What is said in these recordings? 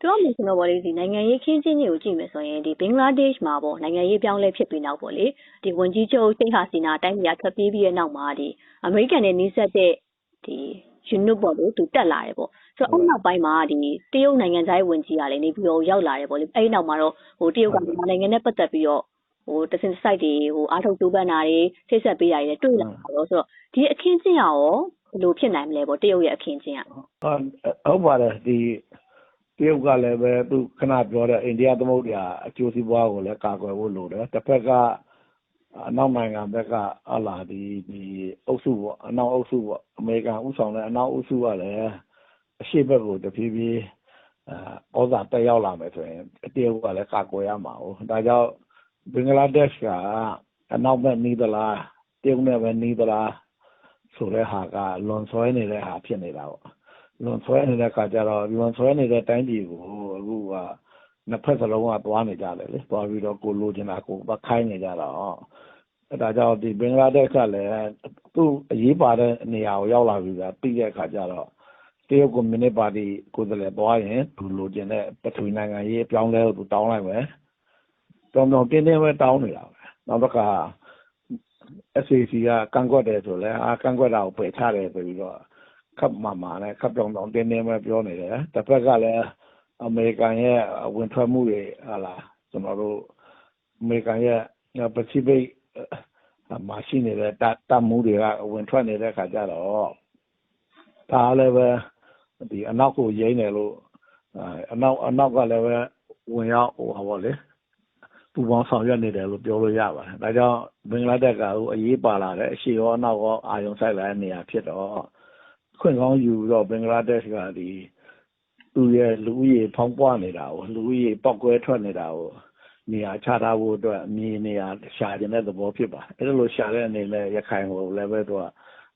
ပြောမယ်ဆိုတော့ဗောလေဒီနိုင်ငံရေးခင်းချင်းတွေကိုကြည့်မယ်ဆိုရင်ဒီဘင်္ဂလားဒေ့ရှ်မှာပေါ့နိုင်ငံရေးပြောင်းလဲဖြစ်ပြီးနောက်ပေါ့လေဒီဝန်ကြီးချုပ်ရှိတ်ဟာစီနာတိုင်းပြည်ကထွက်ပြေးပြီးတဲ့နောက်မှာဒီအမေရိကန်နဲ့နှိစက်တဲ့ဒီယူနုပေါ့လေသူတက်လာတယ်ပေါ့ဆိုတော့အဲ့နောက်ပိုင်းမှာဒီတရုတ်နိုင်ငံသားရေးဝန်ကြီးကလည်းနေပြီးတော့ရောက်လာတယ်ပေါ့လေအဲ့ဒီနောက်မှာတော့ဟိုတရုတ်ကမြန်မာနိုင်ငံနဲ့ပတ်သက်ပြီးတော့ဟိုတစင်စိုက်တွေဟိုအားထုတ်တူပန်းတာတွေဆိတ်ဆက်ပေးတာတွေတွေ့လာတော့ဆိုတော့ဒီအခင်းချင်းရောဘယ်လိုဖြစ်နိုင်မလဲပေါ့တရုတ်ရဲ့အခင်းချင်းကဟုတ်ပါတယ်ဒီ တရုတ်ကလည်းပဲသူခဏပြောတဲ့အိန္ဒိယသမုဒ္ဒရာအကျိုးစီးပွားကိုလည်းကာကွယ်ဖို့လိုတယ်တစ်ဖက်ကအနောက်နိုင်ငံဘက်ကဟလာဒီဒီအုပ်စုပေါ့အနောက်အုပ်စုပေါ့အမေရိကန်ဥဆောင်တဲ့အနောက်အုပ်စုကလည်းအရှိဘက်ကိုတဖြည်းဖြည်းအဲဩဇာတက်ရောက်လာမယ်ဆိုရင်တရုတ်ကလည်းကာကွယ်ရမှာ哦ဒါကြောင့်ဘင်္ဂလားဒေ့ရှ်ကအနောက်ဘက်နီးသလားတရုတ်နဲ့ပဲနီးသလားဆိုတဲ့ဟာကလွန်ဆွဲနေတဲ့ဟာဖြစ်နေတာပေါ့ လွန်ဆွဲနေတဲ့ခါကျတော့လွန်ဆွဲနေတဲ့တိုင်းပြည်ကိုအခုကနှစ်ဖက်စလုံးကသွားနေကြတယ်လေသွားပြီးတော့ကိုလိုချင်တာကိုပခိုင်းနေကြတော့အဲဒါကြောင့်ဒီဘင်္ဂလားဒေ့ရှ်ကလည်းသူ့အရေးပါတဲ့နေရာကိုရောက်လာပြီကပြီးတဲ့အခါကျတော့တရုတ်ကွန်မြူနစ်ပါတီကိုယ်စားလှယ်သွားရင်သူလိုချင်တဲ့ပထဝီနိုင်ငံရေးအပြောင်းလဲကိုသူတောင်းလိုက်မယ်တောင်းတော့တင်းတင်းပဲတောင်းနေတာပဲနောက်တစ်ခါ SAC ကကန့်ကွက်တယ်ဆိုလဲအာကန့်ကွက်တာကိုပယ်ချတယ်ဆိုပြီးတော့ ခပ်မာမာနဲ့ခပ်တောင်တောင်တင်းတင်းပဲပြောနေတယ်တစ်ဖက်ကလည်းအမေရိကန်ရဲ့ဝင်ထွက်မှုတွေဟာလာကျွန်တော်တို့အမေရိကန်ရဲ့ပစိဖိတ်မှာရှိနေတဲ့တတ်မှုတွေကဝင်ထွက်နေတဲ့ခါကျတော့ဒါလည်းပဲဒီအနောက်ကိုရိမ့်တယ်လို့အနောက်အနောက်ကလည်းပဲဝင်ရောက်ဟိုပါဗောလေပူပေါင်းဆောင်ရွက်နေတယ်လို့ပြောလို့ရပါတယ်။ဒါကြောင့်ဘင်္ဂလားဒေ့ရှ်ကအရေးပါလာတဲ့အရှိရောအနောက်ရောအာယုံဆိုင်လာတဲ့နေရာဖြစ်တော့ ခွင့်ကောင်းယူတော့ဘင်္ဂလားဒေ့ရှ်ကဒီသူရဲ့လူဦးရေဖောင်းပွားနေတာကိုလူဦးရေပောက်ကွဲထွက်နေတာကိုနေရာချထားဖို့အတွက်အမြင်နေရာရှာကျင်တဲ့သဘောဖြစ်ပါတယ်။အဲ့ဒါလိုရှာတဲ့အနေနဲ့ရခိုင်ကိုလည်းပဲသူက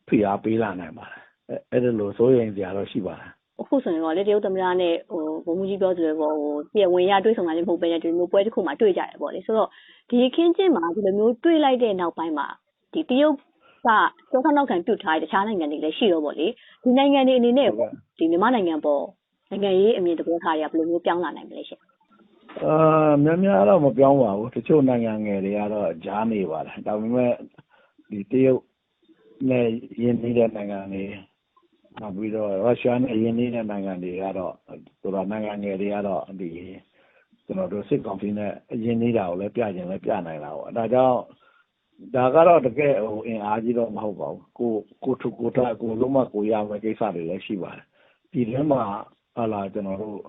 ဖိအားပေးလာနိုင်ပါတယ်။အဲ့ဒါလိုစိုးရိမ်စရာတော့ရှိပါတယ်။အခုဆိုရင်တော့လေတရုတ်သမ္မတနဲ့ဟိုဘုံမူကြီးပြောဆိုရပေါ့ဟိုပြည်ဝင်ရတွေ့ဆုံတာလည်းမဟုတ်ပဲねဒီလိုပွဲတစ်ခုမှတွေ့ကြတယ်ပေါ့လေဆိုတော့ဒီခင်းချင်းမှာဒီလိုမျိုးတွေ့လိုက်တဲ့နောက်ပိုင်းမှာဒီတရုတ် ကစောခနောက်ခံပြုတ်ထားတဲ့တခြားနိုင်ငံတွေလည်းရှိတော့ပေါ့လေဒီနိုင်ငံတွေအနေနဲ့ဒီမြန်မာနိုင်ငံပေါ်နိုင်ငံရေးအမြင်တဘောထားတွေကဘယ်လိုမျိုးပြောင်းလာနိုင်မလဲရှင်အာများများတော့မပြောင်းပါဘူးတချို့နိုင်ငံငယ်တွေကတော့ကြားနေပါတယ်ဒါပေမဲ့ဒီတရုတ်နဲ့ရင်းနှီးတဲ့နိုင်ငံတွေနောက်ပြီးတော့ရုရှားနဲ့ရင်းနှီးတဲ့နိုင်ငံတွေကတော့ဆိုတော့နိုင်ငံငယ်တွေကတော့ဒီကျွန်တော်တို့စစ်ကောင်စီနဲ့ရင်းနှီးတာကိုလည်းပြကျင်လည်းပြနိုင်တာပေါ့ဒါကြောင့် ဒါကတော့တကယ်ဟိုအင်အားကြီးတော့မဟုတ်ပါဘူးကိုကိုထုကိုထားကိုလုံးမကိုရမယ့်ကိစ္စတွေလည်းရှိပါတယ်ဒီထဲမှာဟာလာကျွန်တော်တို့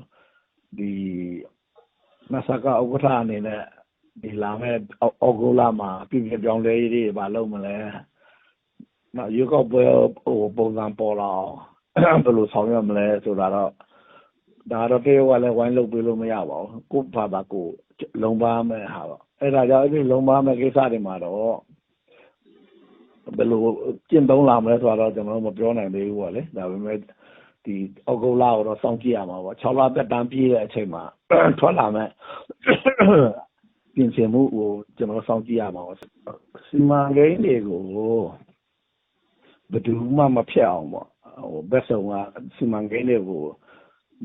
ဒီမဆကဥက္ကဋ္ဌအနေနဲ့ဒီလာမဲ့အောက်ဂိုလာမှာပြည်ပြပြောင်းလဲရေးတွေဘာလုပ်မလဲနောက်ရွေးကောက်ပွဲဟိုပုံစံပေါ်လာအောင်ဘယ်လိုဆောင်ရွက်မလဲဆိုတာတော့ဒါတော့တရုတ်ကလည်းဝိုင်းလုပ်ပေးလို့မရပါဘူးကို့ဘာသာကိုလုံပါမယ်ဟာပေါ့ အဲ့ဒါကြောင့်အဲ့ဒီလုံပါမယ်ကိစ္စတွေမှာတော့ဘယ်လိုကျင့်သုံးလာမလဲဆိုတော့ကျွန်တော်မပြောနိုင်သေးဘူးပေါ့လေဒါပေမဲ့ဒီအောက်ဂုလာကိုတော့စောင့်ကြည့်ရမှာပေါ့6လသက်တမ်းပြည့်တဲ့အချိန်မှာထွက်လာမယ်ပြင်ဆင်မှုကိုကျွန်တော်စောင့်ကြည့်ရမှာပေါ့စီမံကိန်းတွေကိုဘယ်သူမှမဖျက်အောင်ပေါ့ဟိုဘက်ဆောင်ကစီမံကိန်းတွေကို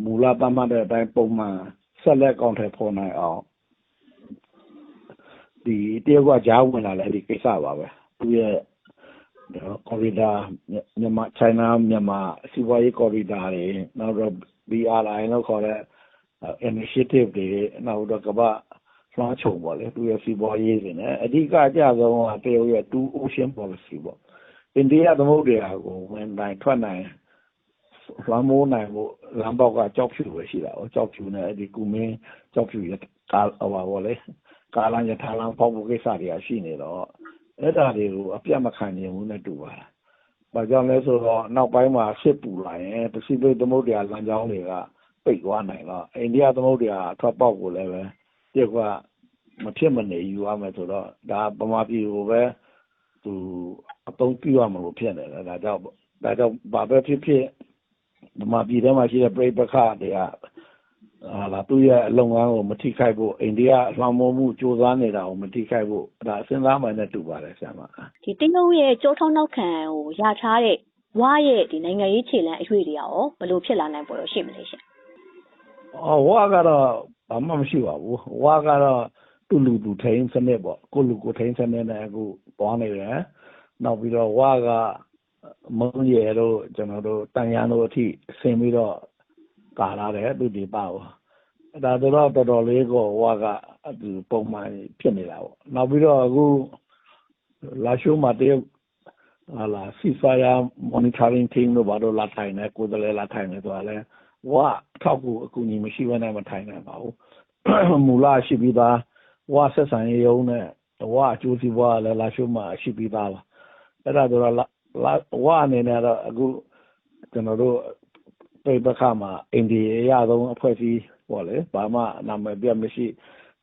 မူလသတ်မှတ်တဲ့အတိုင်းပုံမှန်ဆက်လက်ကောင်းထည်ဖော်နိုင်အောင် ဒီတရုတ်ကကြားဝင်လာတဲ့ဒီကိစ္စပါပဲသူရဲ့ကော်ရီဒါမြန်မာ China မြန်မာစီးပွားရေးကော်ရီဒါတွေနောက်တော့ BRI လို့ခေါ်တဲ့ initiative တွေနောက်တော့ကမ္ဘာလွှမ်းခြုံပေါ့လေသူရဲ့စီးပွားရေးတွေနဲ့အဓိကအကြဆုံးကတရုတ်ရဲ့ two ocean policy ပေါ့အိန္ဒိယသမုဒ္ဒရာကိုဝင်နိုင်ထွက်နိုင်လွှမ်းမိုးနိုင်ဖို့လမ်းပေါက်ကကြောက်ဖြူပဲရှိတာ။ကြောက်ဖြူနဲ့အဲဒီကူမင်းကျောက်ဖြူကားဟိုပါပေါ့လေ ကားလမ်းရထားလမ်းဖောက်ဖို့ကိစ္စတွေကရှိနေတော့အဲ့ဒါတွေကိုအပြတ်မခံနိုင်ဘူးနဲ့တူပါတယ်။ဘာကြောင့်လဲဆိုတော့နောက်ပိုင်းမှာစစ်ပူလာရင်ပစိဖိတ်သမုဒ္ဒရာလမ်းကြောင်းတွေကပိတ်သွားနိုင်တော့အိန္ဒိယသမုဒ္ဒရာအထွက်ပေါက်ကိုလည်းပဲတကမဖြစ်မနေယူရမယ်ဆိုတော့ဒါဗမာပြည်ကိုပဲသူအသုံးပြုရမှာလို့ဖြစ်နေတယ်ဒါကြောင့်ဒါကြောင့်ဘာပဲဖြစ်ဖြစ်ဗမာပြည်ထဲမှာရှိတဲ့ပြိပခတွေကဟာလာ သူ့ရဲ့အလုပ်ငန်းကိုမထိခိုက်ဖို့အိန္ဒိယအလွှမ်းမိုးမှုစ조사နေတာကိုမထိခိုက်ဖို့ဒါစဉ်းစားမှနဲ့တူပါတယ်ဆရာမဒီတင်းလုံးရဲ့ကြောထောင်းနောက်ခံဟိုရထားတဲ့ဝါရဲ့ဒီနိုင်ငံရေးခြေလှမ်းအရွေတွေရောဘယ်လိုဖြစ်လာနိုင်ပေါ်တော့ရှိမလဲရှင်အော်ဝါကတော့ဘာမှမရှိပါဘူးဝါကတော့သူ့လူသူထိန်းစနစ်ပေါ့ကိုလူကိုထိန်းစနစ်နဲ့အခုသွားနေတယ်နောက်ပြီးတော့ဝါကမုံရည်တို့ကျွန်တော်တို့တန်ရန်တို့အထိဆင်ပြီးတော့ ကာလာတယ်သူဒီပါဘူးအဲ့ဒါတော့တော်တော်လေးကိုဝါကသူပုံမှန်ဖြစ်နေတာပေါ့နောက်ပြီးတော့အခုလာရှိုးမှာတရုတ်ဟာလာ ceasefire monitoring team တို့ဘာလို့လာထိုင်နေကိုယ်တည်းလာထိုင်နေဆိုတာလဲဝါထောက်ကူအကူအညီမရှိဘဲနဲ့မထိုင်နိုင်ပါဘူးမူလရှိပြီးသားဝါဆက်ဆံရေးရုံးနဲ့ဝါအကျိုးစီးပွားလည်းလာရှိုးမှာရှိပြီးသားပါအဲ့ဒါတော့လာဝါအနေနဲ့တော့အခုကျွန်တော်တို့ ပြိပခါမှာအိန္ဒိယရဆုံးအဖွဲ့အစည်းပေါ့လေဘာမှနာမည်ပြမရှိ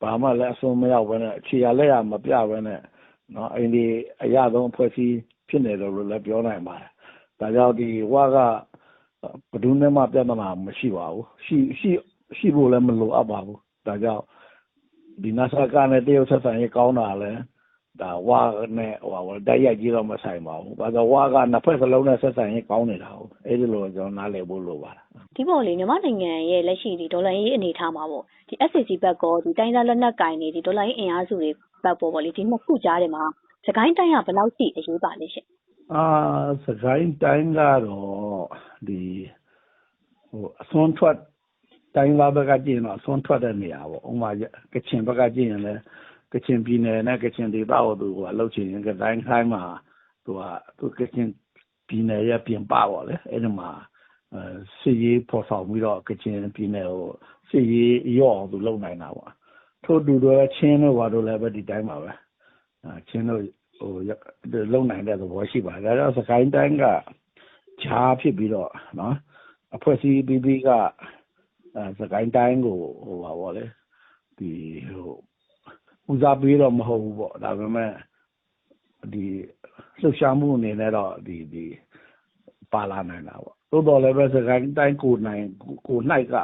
ဘာမှလည်းအဆုံးမရောက်ဘဲနဲ့ခြေရလက်ရမပြဘဲနဲ့နော်အိန္ဒိယအရဆုံးအဖွဲ့အစည်းဖြစ်နေတယ်လို့လည်းပြောနိုင်ပါတယ်ဒါကြောင့်ဒီဝါကဘယ်သူနဲ့မှပြဿနာမရှိပါဘူးရှိရှိရှိဖို့လည်းမလိုအပ်ပါဘူးဒါကြောင့်ဒီနာဆာကနဲ့တရုတ်ဆက်ဆံရေးကောင်းတာလည်း ဒါဝါနဲ့ဟိုဟာတိုက်ရိုက်ကြီးတော့မဆိုင်ပါဘူး။ဘာလို့ဝါကနှစ်ဖက်စလုံးနဲ့ဆက်ဆံရေးကောင်းနေတာဟုတ်။အဲ့ဒီလိုကျွန်တော်နားလည်ဖို့လိုပါတယ်။ဒီပေါ်လေမြန်မာနိုင်ငံရဲ့လက်ရှိဒီဒေါ်လာရေးအနေထားမှာပေါ့ဒီ SCC ဘက်ကောဒီတိုင်းသားလက်နက်ကင်နေဒီဒေါ်လာရေးအင်အားစုတွေဘက်ပေါ်ပေါ့လေဒီနှစ်ခုကြားထဲမှာစကိုင်းတိုင်းကဘယ်လောက်ရှိအရေးပါလဲရှင်အာစကိုင်းတိုင်းကတော့ဒီဟိုအစွန်းထွက်တိုင်းသားဘက်ကကြည့်ရင်တော့အစွန်းထွက်တဲ့နေရာပေါ့ဥပမာကချင်ဘက်ကကြည့်ရင်လည်းက ချင်ပြည်နယ်နဲ့ကချင်ဒေသကိုသူကလှုပ်ချင်ရင်ကတိုင်းခိုင်းမှာသူကသူကချင်ပြည်နယ်ရဲ့ပြင်ပပေါ့လေအဲ့ဒီမှာအဲစစ်ရေးပေါ်ဆောင်ပြီးတော့ကချင်ပြည်နယ်ကိုစစ်ရေးရော့အောင်သူလုပ်နိုင်တာပေါ့ထို့တူတော့ချင်းတို့ဘာတို့လည်းပဲဒီတိုင်းပါပဲအာချင်းတို့ဟိုလုံနိုင်တဲ့သဘောရှိပါတယ်ဒါကြောင့်စကိုင်းတိုင်းကဂျားဖြစ်ပြီးတော့နော်အဖွဲ့အစည်းပြီးပြီးကအဲစကိုင်းတိုင်းကိုဟိုပါဗောလေဒီဟို ဦးစားပေးတော့မဟုတ်ဘူးပေါ့ဒါပေမဲ့ဒီလှုပ်ရှားမှုအနေနဲ့တော့ဒီဒီပါလာနိုင်တာပေါ့သို့တော်လည်းပဲစကိုင်းတိုင်းကိုနိုင်ကိုနိုင်က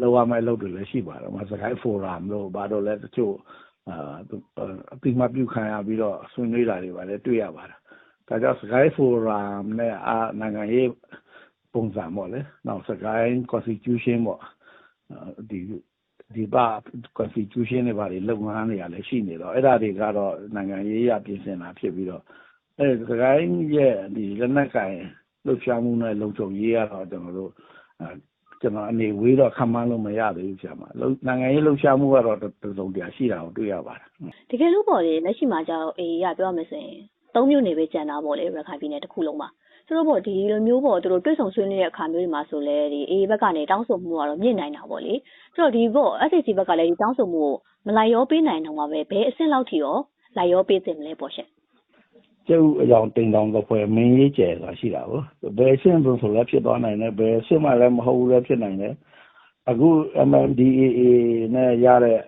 လောရမယ့်လုပ်တွေလည်းရှိပါတယ်မှာစကိုင်းဖိုရမ်လို့ဘာလို့လဲတချို့အာအပိမပြုခံရပြီးတော့ဆွေးနွေးတာတွေပါလေတွေ့ရပါတယ်။ဒါကြောင့် Sky Forum နဲ့အာနိုင်ငံရေးပုံစံပေါ့လေ။နောက် Sky Constitution ပေါ့ဒီ ဒီပါ Constitution တွေပါလေလုပ်ငန်းတွေကလည်း ရှိနေတော့ အဲ့ဒါတွေကတော့ နိုင်ငံရေးရပြင်ဆင်တာဖြစ်ပြီးတော့အဲ Sky ရဲ့ဒီလက်နက်ကင်လှုပ်ရှားမှုနဲ့ လုံခြုံရေးကတော့ ကျွန်တော်တို့ကျွန်တော်အနေဝေးတော့ခံမှန်းလို့ မရသေးဘူးဆရာမနိုင်ငံရေးလှုပ်ရှားမှုကတော့ တစုံတရာရှိတာကို တွေ့ရပါတယ် တကယ်လို့ပေါ့လေလက်ရှိမှာကြောက်အေးရပြောရမယ်ဆိုရင်သုံးမျိုးနေပဲကြံတာပေါ့လေ ရခိုင်ပြည်နယ်တစ်ခုလုံးမှာ ဆိုတော့ပေါ့ဒီလိုမျိုးပေါ့သူတို့တွေ့ဆုံဆွေးနွေးတဲ့အခါမျိုးတွေမှာဆိုလဲဒီအေးဘက်ကနေတောင်းဆိုမှုကတော့မြင့်နိုင်တာပေါ့လေဆိုတော့ဒီပေါ့ SCC ဘက်ကလည်းဒီတောင်းဆိုမှုကိုမလိုက်ရောပေးနိုင်တော့မှာပဲဘယ်အဆင့်လောက်ထိရောလိုက်ရောပေးသင့်မလဲပေါ့ရှင်ကျုပ်အကြောင်းတင်တောင်တော့ဖွဲ့မင်းရေးကျယ်ဆိုတာရှိတာကိုဘယ်ရှင်းလို့ဆိုလဲဖြစ်သွားနိုင်တယ်ဘယ်ရှင်းမှလည်းမဟုတ်ဘူးလည်းဖြစ်နိုင်တယ်အခု MNDAA နဲ့ရတဲ့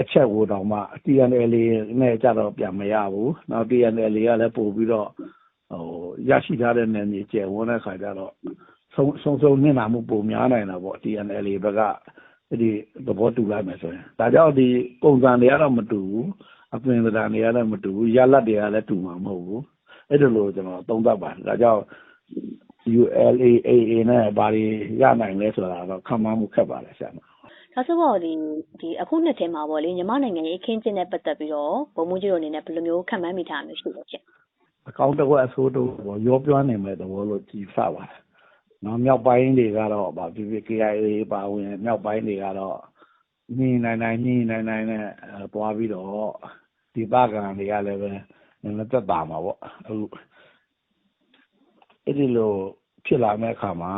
အချက်ကိုတောင်မှ TNL နဲ့ကြတော့ပြန်မရဘူးနောက် TNL ကလည်းပို့ပြီးတော့ ဟိုရရှိထားတဲ့နယ်မြေကျယ်ဝန်းတဲ့ခါကျတော့ဆုံးဆုံးဆုံးနစ်နာမှုပုံများနိုင်တာပေါ့ TNL ဘက်ကအဲ့ဒီသဘောတူလိုက်မယ်ဆိုရင်ဒါကြောင့်ဒီပုံစံတွေကတော့မတူဘူးအပင်သဏ္ဍာန်တွေကလည်းမတူဘူးရလတ်တွေကလည်းတူမှာမဟုတ်ဘူးအဲ့ဒါလိုကျွန်တော်သုံးသပ်ပါတယ်ဒါကြောင့် ULAAA နဲ့ဘာတွေရနိုင်လဲဆိုတာတော့ခံမှန်းမှုခက်ပါလေဆရာမဒါဆိုတော့ဒီဒီအခုနှစ်ထဲမှာပေါ့လေညီမနိုင်ငံရေးအခင်းကျင်းနဲ့ပတ်သက်ပြီးတော့ဘုံမူကြီးတို့အနေနဲ့ဘယ်လိုမျိုးခံမှန်းမိထားမျိုးရှိလို့ရှင် အကောင့်တစ်ဝက်အစိုးတို့ရောပြောနေမဲ့သဘောလို့ကြည်ဆပါတယ်နော်မြောက်ပိုင်းတွေကတော့ဗာ PPKIA ပါဝင်မြောက်ပိုင်းတွေကတော့ညင်နိုင်နိုင်ညင်နိုင်နိုင်နဲ့ပွားပြီးတော့ဒီပကံတွေကလည်းပဲနည်းနည်းသက်သာမှာပေါ့အခုအဲ့ဒီလိုဖြစ်လာမဲ့အခါမှာ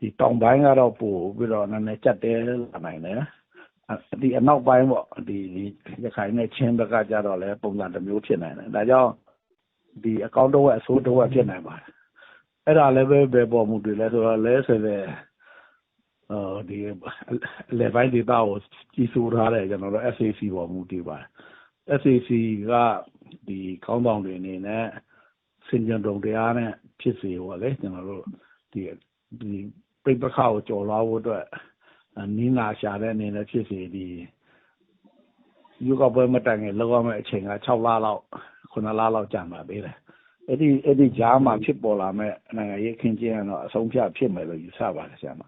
ဒီတောင်ပိုင်းကတော့ပို့ပြီးတော့နည်းနည်းကြက်တဲလာနိုင်တယ်ဒီအနောက်ပိုင်းပေါ့ဒီရခိုင်နဲ့ချင်းဘက်ကကြတော့လဲပုံစံတစ်မျိုးဖြစ်နိုင်တယ်ဒါကြောင့် ဒီအကောင့်တော့အစိုးတော့ဖြစ်နိုင်ပါတယ်အဲ့ဒါလည်းပဲဘယ်ပေါ်မှုတွေလဲဆိုတော့လဲဆိုတဲ့အော်ဒီလေပိုင်းဒေတာကိုကြီးစိုးထားတယ်ကျွန်တော်တို့ SAC ပေါ်မူတည်ပါတယ် SAC ကဒီခေါင်းဆောင်တွေအနေနဲ့စင်ကြံတုံတရားနဲ့ဖြစ်စေပေါ့လေကျွန်တော်တို့ဒီဒီပြိပခါကိုကြော်လွှားဖို့အတွက်နီးနာရှာတဲ့အနေနဲ့ဖြစ်စေဒီယူကပွဲမတိုင်ခင်လောက်ရမယ့်အချိန်က6လလောက် 9လလောက်ကြာမှာသေးတယ်အဲ့ဒီအဲ့ဒီဂျားမှာဖြစ်ပေါ်လာမဲ့နိုင်ငံရေးခင်းကျင်းတော့အဆုံးဖြတ်ဖြစ်မယ်လို့ယူဆပါတယ်ဆရာမ